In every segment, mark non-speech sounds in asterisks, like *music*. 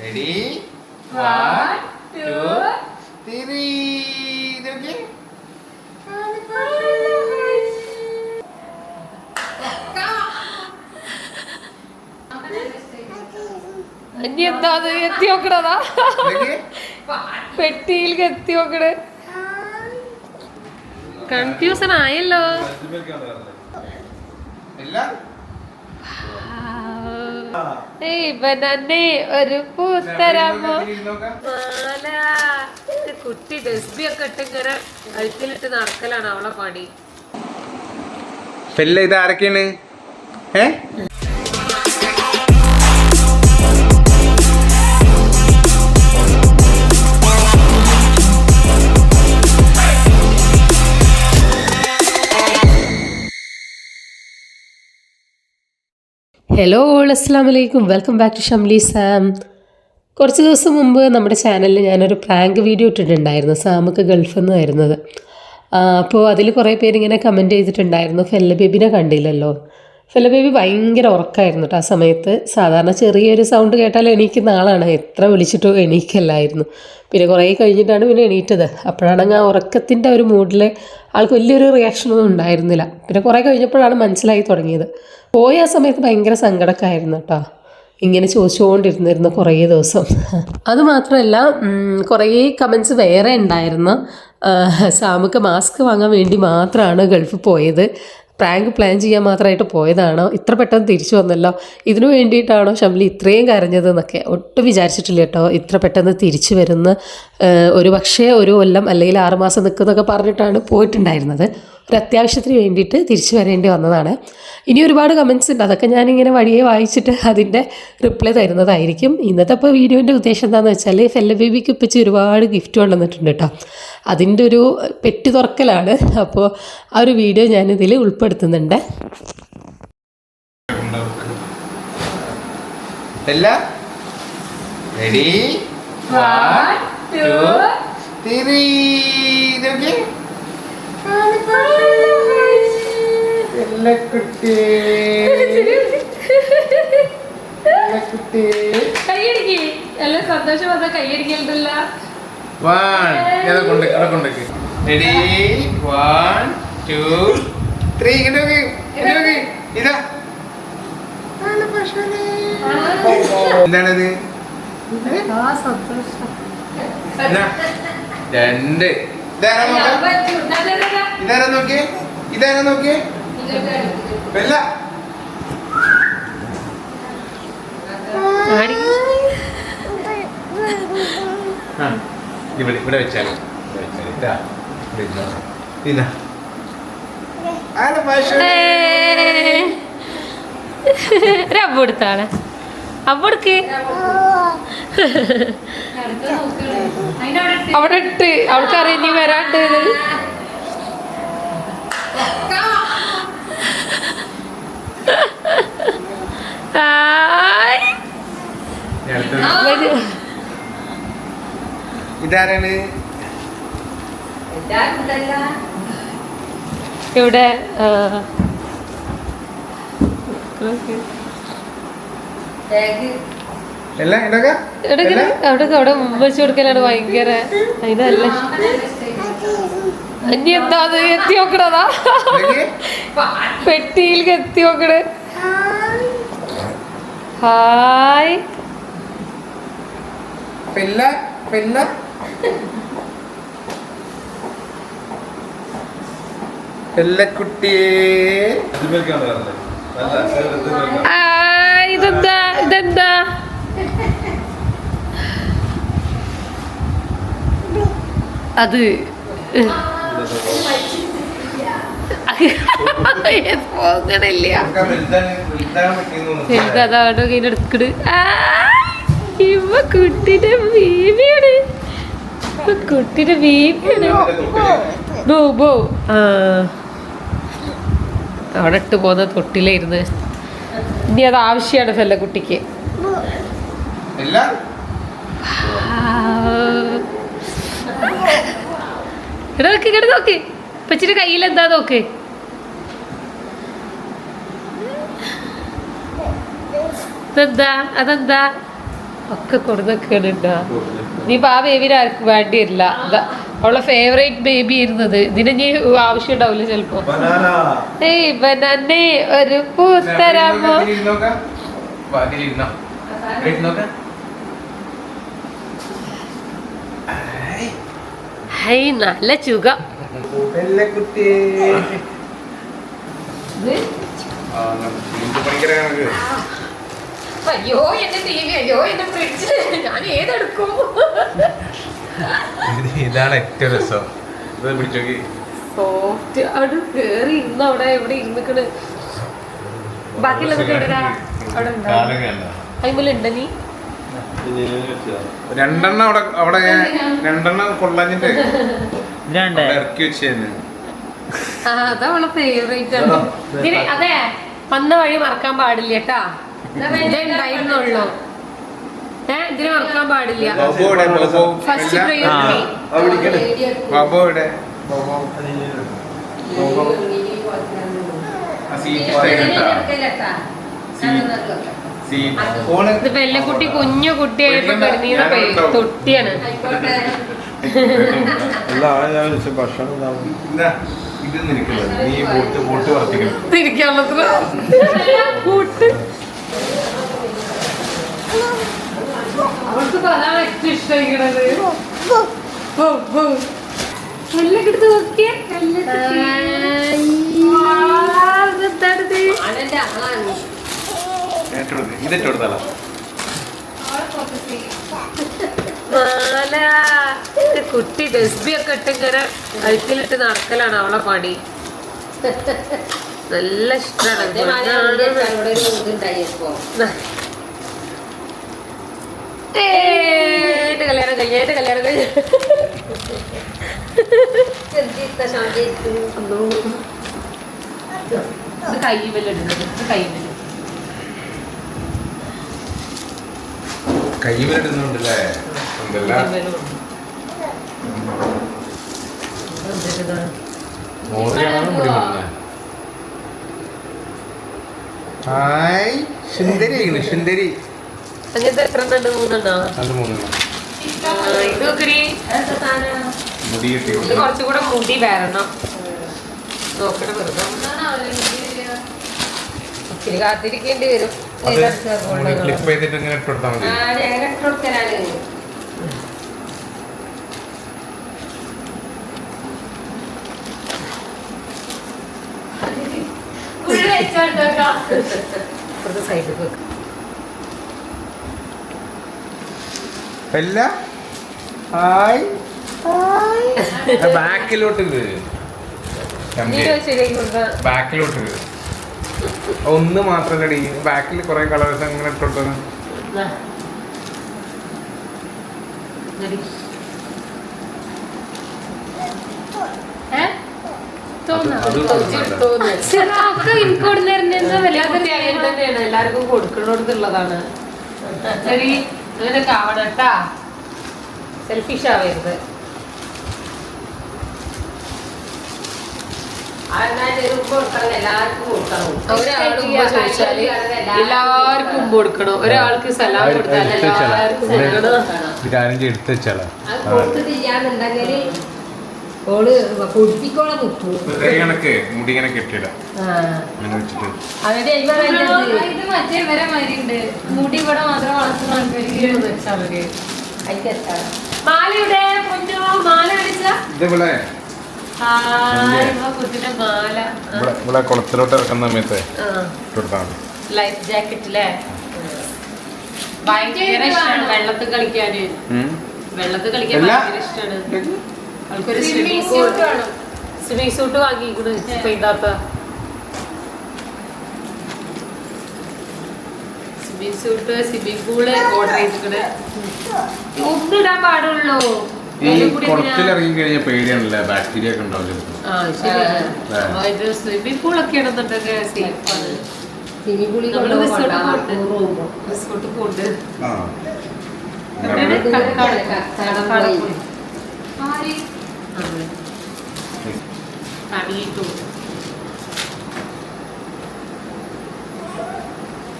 Ready one two three ഇതൊക്കെ ഇനി എന്താ അത് എത്തി നോക്കണതാ? പെട്ടിയിൽ എത്തി നോക്കണേ. കൺഫ്യൂഷൻ ആയല്ലോ. എല്ലാം? ഇവനെ ഒരു പൂത്തരാമോ? നോക്കാം മാല. കുട്ടി ഡസ്ബി ഒക്കെ ഇട്ട് ഇങ്ങനെ അഴുത്തിലിട്ട് നടക്കലാണ് അവളെ പണി. പെല്ല ഇത് ആരൊക്കെയാണ്? ഏ? ഹലോ ഓൾ അസ്സാം വലൈക്കും welcome back to Shamli Sam കുറച്ച് ദിവസം മുമ്പ് നമ്മുടെ ചാനലിൽ ഞാനൊരു പ്രാങ്ക് വീഡിയോ ഇട്ടിട്ടുണ്ടായിരുന്നു. സാമക്ക് ഗൾഫിൽ നിന്ന് വരുന്നത്. അപ്പോൾ അതിൽ കുറേ പേരിങ്ങനെ കമന്റ് ചെയ്തിട്ടുണ്ടായിരുന്നു. ഫെല്ല ബേബിനെ കണ്ടില്ലല്ലോ. ഫെല്ല ബേബി ഭയങ്കര ഉറക്കമായിരുന്നു കേട്ടോ ആ സമയത്ത്. സാധാരണ ചെറിയൊരു സൗണ്ട് കേട്ടാൽ എണീക്കുന്ന ആളാണ്. എത്ര വിളിച്ചിട്ടോ എണീക്കല്ലായിരുന്നു. പിന്നെ കുറേ കഴിഞ്ഞിട്ടാണ് പിന്നെ എണീറ്റത്. അപ്പോഴാണെങ്കിൽ ആ ഉറക്കത്തിന്റെ ഒരു മൂഡിൽ ആൾക്ക് വലിയൊരു റിയാക്ഷനൊന്നും ഉണ്ടായിരുന്നില്ല. പിന്നെ കുറേ കഴിഞ്ഞപ്പോഴാണ് മനസ്സിലായി തുടങ്ങിയത്. പോയ ആ സമയത്ത് ഭയങ്കര സങ്കടമൊക്കെ കേട്ടോ ഇങ്ങനെ ചോദിച്ചുകൊണ്ടിരുന്നിരുന്നു കുറേ ദിവസം. അതുമാത്രമല്ല കുറേ കമൻസ് വേറെ ഉണ്ടായിരുന്നു. സാമുക്ക് മാസ്ക് വാങ്ങാൻ വേണ്ടി മാത്രമാണ് ഗൾഫ് പോയത്. പ്രാങ്ക് പ്ലാൻ ചെയ്യാൻ മാത്രമായിട്ട് പോയതാണോ? ഇത്ര പെട്ടെന്ന് തിരിച്ചു വന്നല്ലോ. ഇതിനു വേണ്ടിയിട്ടാണോ ഷംലി ഇത്രയും കരഞ്ഞത് എന്നൊക്കെ ഒട്ടും വിചാരിച്ചിട്ടില്ല കേട്ടോ. ഇത്ര പെട്ടെന്ന് തിരിച്ചു വരുന്ന ഒരു പക്ഷേ ഒരു കൊല്ലം അല്ലെങ്കിൽ ആറുമാസം നിൽക്കുന്നൊക്കെ പറഞ്ഞിട്ടാണ് പോയിട്ടുണ്ടായിരുന്നത്. ഒരു അത്യാവശ്യത്തിന് വേണ്ടിയിട്ട് തിരിച്ചു വരേണ്ടി വന്നതാണ്. ഇനി ഒരുപാട് കമൻസ് ഉണ്ട്. അതൊക്കെ ഞാനിങ്ങനെ വഴിയെ വായിച്ചിട്ട് അതിന്റെ റിപ്ലൈ തരുന്നതായിരിക്കും. ഇന്നത്തെ ഇപ്പോൾ വീഡിയോന്റെ ഉദ്ദേശം എന്താണെന്ന് വെച്ചാൽ ഫെല്ല ബേബിക്ക് ഇപ്പിച്ച് ഒരുപാട് ഗിഫ്റ്റ് കൊണ്ടുവന്നിട്ടുണ്ട് കേട്ടോ അതിന്റെ ഒരു പെട്ടി തുറക്കലാണ്. അപ്പോൾ ആ ഒരു വീഡിയോ ഞാനിതിൽ ഉൾപ്പെടുത്തുന്നുണ്ട്. റെഡി വൺ ടു ത്രീ കൈയടിക്ക്. സന്തോഷം വന്ന കൈയടിക്കലുണ്ടല്ല. വൺ ഇതാ കൊണ്ട് ഇവിടെ കൊണ്ടേക്ക് റെഡി വൺ ടു ത്രീ ഇങ്ങോട്ട് നോക്ക്. ഇങ്ങോട്ട് നോക്ക്. ഇതാ. എന്താണത്? ആ സന്തോഷം. എന്നാ? രണ്ട്. ഇതാരാ നോക്ക? ഇതാരാ നോക്കിയേ? ഇതാരാ നോക്കിയേ? ഇവിടെ ഇവിടെ വെച്ചാൽ അബ്ബ എടുക്ക് അവിടെ ഇട്ട്. അവൾക്കറിയാം നീ വരാണ്ട് ഹായ്. വരൂ. ഇതാരാണ്? ഇവിടെ അവിടെ അവിടെ വെച്ച് കൊടുക്കലാണ് ഭയങ്കര. ഇതല്ല. ഇനി എന്താ അത്? എത്തി നോക്കണതാ പെട്ടിയിലേക്ക് എത്തി നോക്കണേ ഹായ്. പെല്ല പെല്ല. പെല്ലക്കുട്ടിയെ. ഇതെന്താ ഇതെന്താ? അത് പോകണില്ല. അതാ അവിടെ കയ്യിൽ എടുക്കട് ഇവ കുട്ടിയുടെ ബേബിയാണ് ഇവ കുട്ടിയുടെ ബേബിയാണ് ബോ ബോ. ആ. അവിടെ ഇട്ട് പോകുന്ന തൊട്ടിലായിരുന്നു. ഇനി അത് ആവശ്യമാണ് ഫെല്ല കുട്ടിക്ക്. എല്ലാം ഇവിടെ നോക്ക് പച്ചിന്റെ കയ്യിൽ എന്താ നോക്ക്? ഇതെന്താ അതെന്താ? ഒക്കെ കൊടുന്നൊക്കെയാണ് നീ ഇപ്പൊ ആ ബേബിന് ആർക്കും വേണ്ടി വരില്ല അവളെ ഫേവറേറ്റ് ബേബി ഇരുന്നത് ഇതിന് നീ ആവശ്യം ഉണ്ടാവില്ല ചിലപ്പോ ഏയ് ബനാനെ ഒരു പൂത്തരാമോ? ഹൈ നല്ല കണക്ക്. അയ്യോ എന്റെ ടി വി അയ്യോ എന്റെ ഫ്രിഡ്ജ് ഞാൻ ഏതെടുക്കും? ഇത് ഇതാണ് ഏറ്റവും രസം. സോഫ്റ്റ് അവിടെ കേറി ഇന്ന് അവിടെ എവിടെ ഇരുന്നിക്കണ്. ബാക്കിയുള്ളതൊക്കെ എവിടെടാ? അവിടെ ഉണ്ടോ? അയിമലുണ്ട നീ? രണ്ടെണ്ണം അവിടെ അവിടെ രണ്ടെണ്ണം കൊള്ളാഞ്ഞിട്ട്. ഇറക്കി ഫേവറേറ്റ് ആണ്. അതെ വന്ന വഴി മറക്കാൻ പാടില്ല കേട്ടാ. ഇതേ ഉണ്ടായിരുന്നുള്ളൂ. ഏ ഇതിന് മറക്കാൻ പാടില്ല. ഫസ്റ്റ്. പ്രയോറിറ്റി ഇത് വെള്ളക്കുട്ടി കുഞ്ഞു കുട്ടിയായപ്പോ തൊട്ടിയാണ്. ഭക്ഷണം *laughs* ഉണ്ടാവും ഇതാ, ഇത് നിനക്കുള്ളത് നീ ബോട്ട് ബോട്ട് വർത്തിക്കണം തിരിക്കാനുള്ള കൂട്ട് അവൾക്ക് അതാണ് ഏറ്റവും ഇഷ്ടമായിക്കണത് എല്ലാം എടുത്ത് നോക്കിയേ എന്താണിത് ഇതിട്ട് കൊടുത്താലോ മാല ഇത് കുട്ടി ഡസ്ബി ഒക്കെ ഇട്ട് ഇങ്ങനെ നടക്കലാണ് അവളെ പണി. നല്ല ഇഷ്ടമാണ് എന്റെ കല്യാണം കഴിഞ്ഞ എന്റെ കല്യാണം കഴിഞ്ഞ. കൈവിലിടുന്നുണ്ടല്ലേ ഹായ്. സുന്ദരി സുന്ദരി. അങ്ങനത്തെ എത്ര ഇത് കുറച്ചുകൂടെ മുടി വരണം. നോക്കണം വെറുതെ ഇച്ചിരി കാത്തിരിക്കേണ്ടി വരും. സൈഡിൽ *laughs* ക്ലിപ്പ് ചെയ്തിട്ട് ഇങ്ങനെ ഇട്ട് കൊടുത്താൽ മതി ഇപ്പുറത്തെ സൈഡിൽ വെക്കും അല്ല. ഹായ്. ബാക്കിലോട്ട് ബാക്കിലോട്ട് ഒന്ന് ഒന്ന് കടി. ബാക്കിൽ കുറെ കളേഴ്സ് അങ്ങനെ വല്ലാത്തൊരു എല്ലാവർക്കും കൊടുക്കണോടത്തുള്ളതാണ്. അങ്ങനെയൊക്കെ ആവണം കേട്ടാ സെൽഫിഷ് ആവരുത് എല്ലാവർക്കും കൊടുക്കണം. ഒരാൾക്ക് സലാം കൊടുത്താൽ എല്ലാവർക്കും എടുത്ത് വെച്ചാലോ? കൊടുത്തിട്ടില്ലാന്നുണ്ടെങ്കിൽ ഓൾ കുടിപ്പിക്കോളം നിൽക്കൂ. കൈ കണക്ക് മുടി ഇങ്ങനെ കെട്ടിയിട അങ്ങനെ വെച്ചിട്ട് അവരുടെ ഇവരുടെ ഇത് മറ്റേ വരെ മാതിരി മുടി ഇവിടെ മാലയുടെ പൊന്നോ മാല മാല. ആ, ഇവിടെ ഇവിടെ കുളത്തിലോട്ട് ഇറക്കുന്ന സമയത്ത് ആ. ലൈഫ് ജാക്കറ്റ് അല്ലേ ഭയങ്കര ഇഷ്ടമാണ് വെള്ളത്തിൽ കളിക്കാന്. വെള്ളത്തിൽ കളിക്കാൻ. ഭയങ്കര ഇഷ്ടമാണ് അവൾക്കൊരു സ്വിമ്മിംഗ് സൂട്ട് വേണം സ്വിമ്മിംഗ് സൂട്ട് വാങ്ങിക്കണ് പെയ്താത്ത. സ്വിമ്മിംഗ് സ്യൂട്ട് സിബി കൂൾ ഓർഡർ ചെയ്തിട്ടുണ്ട് ഒന്നും ഇടാൻ പാടുള്ളൂ. ഈ? ഇറങ്ങി കഴിഞ്ഞാൽ പേടിയാണല്ലേ? ബാക്ടീരിയ ഒക്കെ ഉണ്ടാവില്ലേ? സ്വിമ്മിംഗ് പൂളൊക്കെ ആണെന്നുണ്ടെങ്കിൽ സേഫാണ് റിസോർട്ട് പോണ്ട്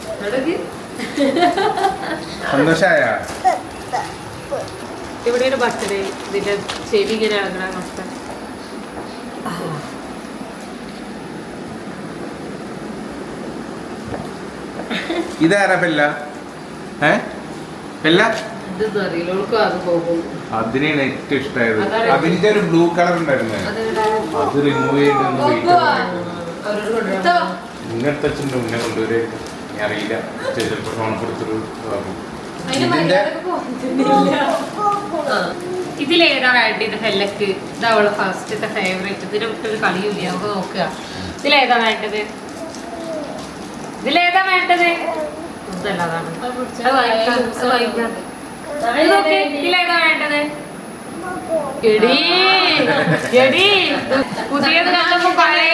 കൊണ്ടുപോകുമ്പോ സന്തോഷായ? ഇവിടെ ഒരു ബർത്ത്ഡേ. ഇതിന്റെ ചെവി ഇങ്ങനെ ഇളകണ അവസ്ഥ. ഇതാരാ പെല്ല? ഏ? പെല്ല? ഇതൊന്നും അറിയില്ല ഓൾക്കും അത് പോകും. അതിനെയാണ് ഏറ്റവും ഇഷ്ടമായത് അതിന്റെ ഒരു ബ്ലൂ കളർ ഉണ്ടായിരുന്നേ. അത് റിമൂവ് ചെയ്ത് ഇങ്ങനത്തെ മുന്നേ കൊണ്ടുവരെ അറിയില്ല. ചിലപ്പോൾ ഫോൺ കൊടുത്തൊരു ഇതിന്റെ ഇതിലേതാ അവളെ ഫസ്റ്റത്തെ ഫേവറേറ്റ് ഇതിനെ വിട്ടൊരു കളിയില്ല നമുക്ക് നോക്കുക. ഇതിലേതാ വേണ്ടത്? ഇതിലേതാ ഇതിലേതാ എടീ. എടീ. പുതിയത് കണ്ടപ്പോ പഴയതിന്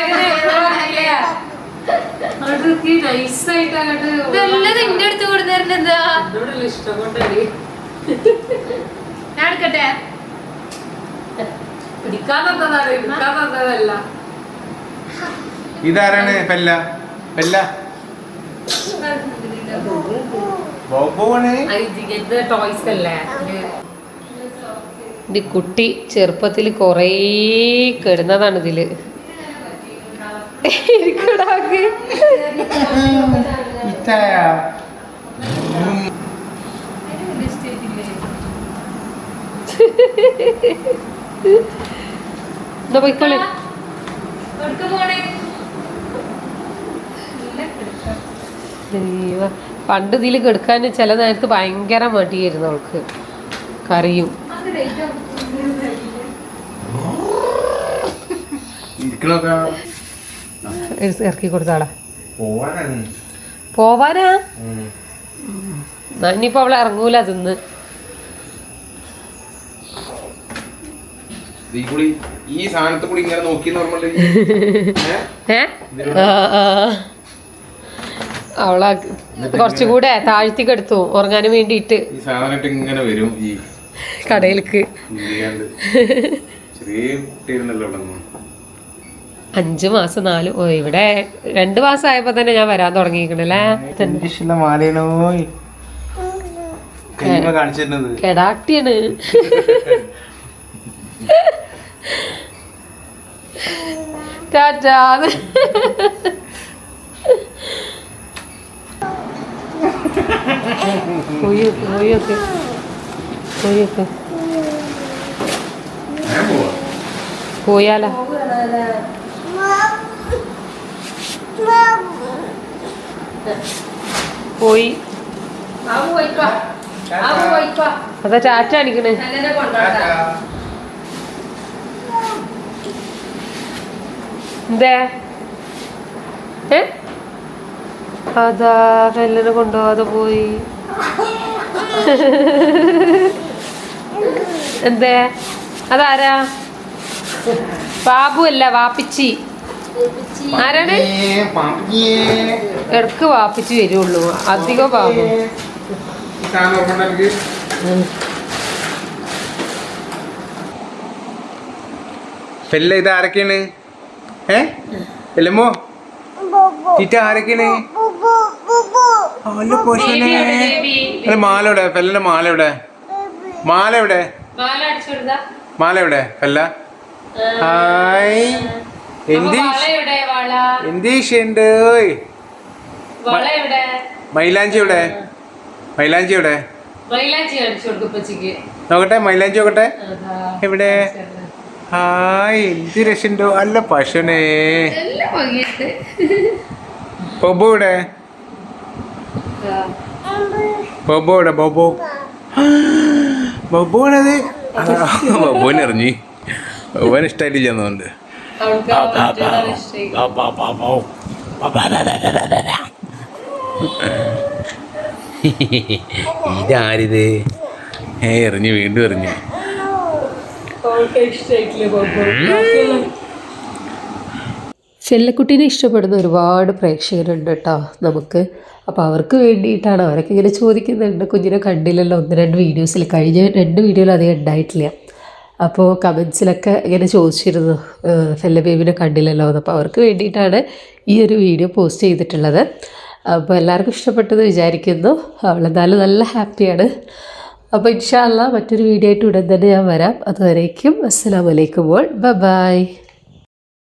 അതൊക്കെ നൈസായിട്ട് അങ്ങോട്ട് ഇതെല്ലാം നിന്റെ അടുത്ത് കൊടുത്തിരുന്നത് എന്താ എന്നോടുള്ള ഇഷ്ടം കൊണ്ടടി? ഞാൻ എടുക്കട്ടെ? പിടിക്കാൻ തന്നതാണ് എടുക്കാൻ തന്നതല്ല. ഇതാരാണ് പെല്ല? പെല്ല? ടോയ്സ് അല്ലേ? ഇത് കുട്ടി ചെറുപ്പത്തിൽ കുറേ കിടന്നതാണ് ഇതിൽ. പോയിക്കോളി. ദൈവ. പണ്ട് ഇതിൽ കെടുക്കാൻ ചില നേരത്ത് ഭയങ്കര മടിയായിരുന്നു അവൾക്ക്. കറിയും. ഇരിക്കണൊക്കെ? ഇറക്കി കൊടുത്താളാ പോവാനാണ്. പോവാനാ? എന്നാ ഇനിയിപ്പോ അവളെ ഇറങ്ങൂല അതിന്ന് ഈ സാധനത്തെ കൂടി ഇങ്ങനെ നോക്കി. അവളെ കുറച്ചുകൂടെ താഴ്ത്തി കെടുത്തു ഉറങ്ങാനും വേണ്ടിയിട്ട്. ഈ സാധനമായിട്ട് ഇങ്ങനെ വരും ഈ കടയിലേക്ക് *laughs* ചെറിയ കുട്ടിയിരുന്നല്ലോ അഞ്ചു മാസം നാല് ഓ ഇവിടെ രണ്ട് മാസം ആയപ്പോ തന്നെ ഞാൻ വരാൻ തുടങ്ങിയിരിക്കണല്ലേ ടാറ്റാ. പോയൊക്കെ പോയൊക്കെ പോയൊക്കെ ഞാൻ പോയാലോ? പോയി. അതാ ചാറ്റ അടിക്കണേ എന്തേ? ഏ? അതാ കല്ലിനെ കൊണ്ടുപോകാതെ പോയി. എന്തേ? അതാരാ? ബാബു അല്ല വാപ്പിച്ചി. ആരാണ്. ഇടയ്ക്ക് വാപ്പിച്ച് വരുള്ളൂ. അധികം എനിക്ക് പെല്ല ഇത് ആരൊക്കെയാണ്? ഏ? പെല്ലമ്മോ? ടീറ്റ ആരൊക്കെയാണ്? അല്ല അല്ല മാല എവിടെ? പെല്ലന്റെ മാല എവിടെ? മാല എവിടെ? മാല എവിടെ? പെല്ല. ഹായ്. എന്തീഷ് ഉണ്ട് എവിടെ? മൈലാഞ്ചി എവിടെ? മൈലാഞ്ചി എവിടെ? നോക്കട്ടെ മൈലാഞ്ചി നോക്കട്ടെ. എവിടെ? ഹായ് എന്ത് രക്ഷണ്ടോ അല്ല പശുനെ ബൊബോ ഇവിടെ ബൊബോ ഇവിടെ ബൊബോ. ബൊബോ ആണത് ബൊബോനെ എറിഞ്ഞി ബൊബോനെ ഇതാരിത് ഏ എറിഞ്ഞു വീണ്ടും എറിഞ്ഞു. ചെല്ലക്കുട്ടീനെ ഇഷ്ടപ്പെടുന്ന ഒരുപാട് പ്രേക്ഷകരുണ്ട് കേട്ടോ നമുക്ക് അപ്പോൾ അവർക്ക് വേണ്ടിയിട്ടാണ് അവരൊക്കെ ഇങ്ങനെ ചോദിക്കുന്നുണ്ട് കുഞ്ഞിനെ കണ്ടില്ലല്ലോ ഒന്ന് രണ്ട് വീഡിയോസിൽ കഴിഞ്ഞ രണ്ട് വീഡിയോയിൽ അധികം ഉണ്ടായിട്ടില്ല അപ്പോൾ കമൻസിലൊക്കെ ഇങ്ങനെ ചോദിച്ചിരുന്നു. ഫെല്ല ബേബിനെ കണ്ടില്ലല്ലോ അപ്പോൾ അവർക്ക് വേണ്ടിയിട്ടാണ് ഈ ഒരു വീഡിയോ പോസ്റ്റ് ചെയ്തിട്ടുള്ളത്. അപ്പോൾ എല്ലാവർക്കും ഇഷ്ടപ്പെട്ടെന്ന് വിചാരിക്കുന്നു. അവളെന്തായാലും നല്ല ഹാപ്പിയാണ് അപ്പോൾ ഇൻഷാല്ല മറ്റൊരു വീഡിയോ ആയിട്ട് ഉടൻ തന്നെ ഞാൻ വരാം. അതുവരേക്കും അസ്സാം വലൈക്കും ബൈ